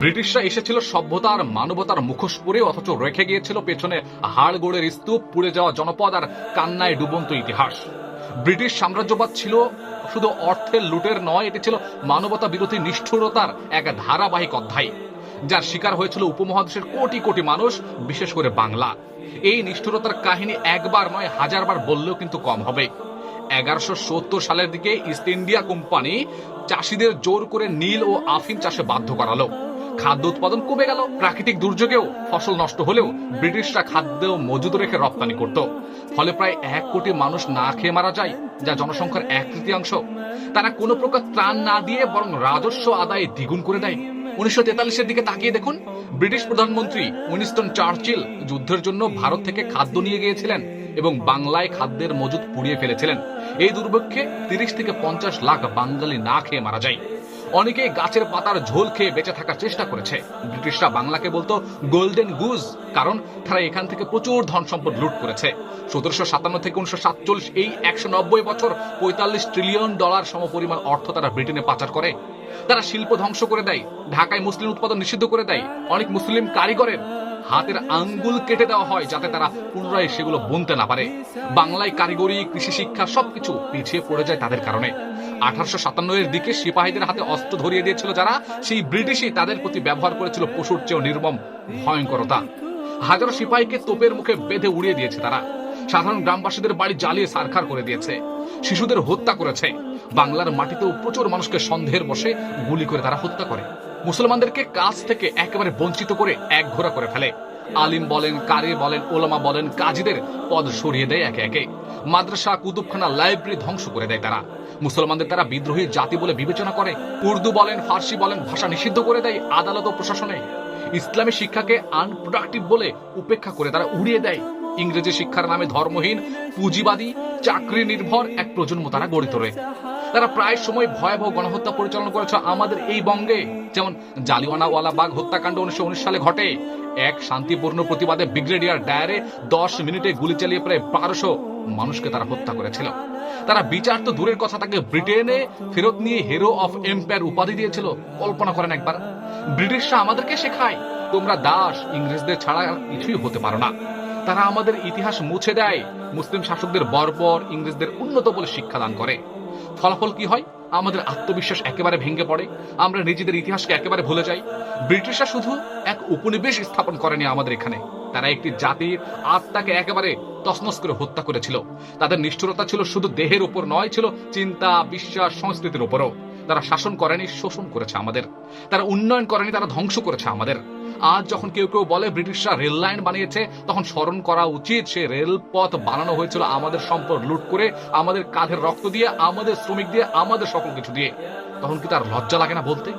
ব্রিটিশরা এসেছিল সভ্যতার মানবতার মুখোশ পরে, অথচ রেখে গিয়েছিল পেছনে হাড়গোড়ের স্তূপ, পুড়ে যাওয়া জনপদ আর কান্নায় ডুবন্ত ইতিহাস। ব্রিটিশ সাম্রাজ্যবাদ ছিল শুধু অর্থের লুটের নয়, এটি ছিল মানবতা বিরোধী নিষ্ঠুরতার এক ধারাবাহিক অধ্যায়, যার শিকার হয়েছিল উপমহাদেশের কোটি কোটি মানুষ, বিশেষ করে বাংলা। এই নিষ্ঠুরতার কাহিনী একবার নয়, হাজারবার বললেও কিন্তু কম হবে। এগারোশো সত্তর সালের দিকে ইস্ট ইন্ডিয়া কোম্পানি চাষিদের জোর করে নীল ও আফিম চাষে বাধ্য করালো। খাদ্য উৎপাদন কমে গেল, প্রাকৃতিক দুর্যোগেও ফসল নষ্ট হলেও ব্রিটিশরা খাদ্য মজুদ রেখে রপ্তানি করত। ফলে প্রায় এক কোটি মানুষ না খেয়ে মারা যায়, যা জনসংখ্যার এক তৃতীয়াংশ। তারা কোনো প্রকার ত্রাণ না দিয়ে বরং রাজস্ব আদায় দ্বিগুণ করে দেয়। উনিশশো তেতাল্লিশের দিকে তাকিয়ে দেখুন, ব্রিটিশ প্রধানমন্ত্রী উইনস্টন চার্চিল যুদ্ধের জন্য ভারত থেকে খাদ্য নিয়ে গিয়েছিলেন এবং বাংলায় খাদ্যের মজুদ পুড়িয়ে ফেলেছিলেন। এই দুর্ভিক্ষে তিরিশ থেকে পঞ্চাশ লাখ বাঙালি না খেয়ে মারা যায়। অনেকে গাছের পাতার ঝোল খেয়ে বেঁচে থাকার চেষ্টা করেছে। ব্রিটিশরা বাংলাকে বলতো, গোল্ডেন গুজ কারণ তারা এখান থেকে প্রচুর ধন সম্পদ লুট করেছে। সতেরোশো সাতান্ন থেকে উনিশশো সাতচল্লিশ এই একশো নব্বই বছর পঁয়তাল্লিশ ট্রিলিয়ন ডলার সমপরিমাণ অর্থ তারা ব্রিটেনে পাচার করে। তারা শিল্প ধ্বংস করে দেয়, ঢাকায় মুসলিম উৎপাদন নিষিদ্ধ করে দেয়, অনেক মুসলিম কারিগরের হাতের আঙ্গুল কেটে দেওয়া হয় যাতে তারা পুনরায় সেগুলো বুনতে না পারে। বাংলায় কারিগরি, কৃষি শিক্ষা সবকিছু পিছিয়ে পড়ে যায় তাদের কারণে। আঠারোশো সাতান্ন এর দিকে সিপাহীদের হাতে অস্ত্র ধরিয়ে দিয়েছিল যারা, সেই ব্রিটিশই তাদের প্রতি ব্যবহার করেছিল পশুর চেয়েও নির্মম ভয়ঙ্করতা। হাজারো সিপাহীকে তোপের মুখে বেঁধে উড়িয়ে দিয়েছে তারা। সাধারণ গ্রামবাসীদের বাড়ি জ্বালিয়ে সারখার করে দিয়েছে। শিশুদের হত্যা করেছে। বাংলার মাটিতেও প্রচুর মানুষকে সন্দেহের বসে গুলি করে তারা হত্যা করে। মুসলমানদেরকে কাজ থেকে একেবারে বঞ্চিত করে এক ঘোরা করে ফেলে। আলিম বলেন, কারি বলেন, ওলামা বলেন, কাজীদের পদ সরিয়ে দেয় একে একে। মাদ্রাসা, কুতুবখানা, লাইব্রেরি ধ্বংস করে দেয় তারা। মুসলমানদের তারা বিদ্রোহী জাতি বলে বিবেচনা করে। উর্দু বলেন, ফার্সি বলেন, ভাষা নিষিদ্ধ করে দেয় আদালত ও প্রশাসনে। ইসলামী শিক্ষাকে আনপ্রোডাক্টিভ বলে উপেক্ষা করে তারা উড়িয়ে দেয়। ইংরেজি শিক্ষার নামে ধর্মহীন, পুঁজিবাদী চাকরি নির্ভর এক প্রজন্ম তারা গড়ে তোলে। তারা প্রায় সময় ভয়াবহ গণহত্যা পরিচালনা করেছে আমাদের এই বঙ্গে। যেমন জালিওয়ানাওয়ালা বাগ হত্যাকাণ্ড উনিশশো উনিশ সালে ঘটে। এক শান্তিপূর্ণ প্রতিবাদে ব্রিগেডিয়ার ডায়ারে দশ মিনিটে গুলি চালিয়ে প্রায় বারোশো মানুষকে তারা হত্যা করেছিল। তারা বিচার তো দূরের কথা, তাকে ব্রিটেনে ফেরত নিয়ে হিরো অফ এম্পায়ার উপাধি দিয়েছিল, কল্পনা করেন একবার। ব্রিটিশরা আমাদেরকে শেখায়, তোমরা দাস, ইংরেজদের ছাড়া কিছুই হতে পারো না। তারা আমাদের ইতিহাস মুছে দেয়। মুসলিম শাসকদের বর্বর ইংরেজদের উন্নত বলে শিক্ষাদান করে। ফলাফল কি হয়? আমাদের আত্মবিশ্বাস একেবারে ভেঙে পড়ে। আমরা নিজেদের ইতিহাসকে একেবারে ভুলে যাই। ব্রিটিশরা শুধু এক উপনিবেশ স্থাপন করেনি আমাদের এখানে। তারা একটি জাতির আত্মাকে একেবারে তসনস করে হত্যা করেছিল। তাদের নিষ্ঠুরতা ছিল শুধু দেহের উপর নয়, ছিল চিন্তা, বিশ্বাস, সংস্কৃতির উপরও। তারা শাসন করেনি, শোষণ করেছে আমাদের। তারা উন্নয়ন করেনি, তারা ধ্বংস করেছে আমাদের। আজ যখন কেউ কেউ বলে ব্রিটিশরা রেল লাইন বানিয়েছে, তখন স্মরণ করা উচিত সে রেলপথ বানানো হয়েছিল আমাদের সম্পদ লুট করে, আমাদের কাঁধের রক্ত দিয়ে, আমাদের শ্রমিক দিয়ে, আমাদের সকল কিছু দিয়ে। তখন কি তার লজ্জা লাগে না বলতে?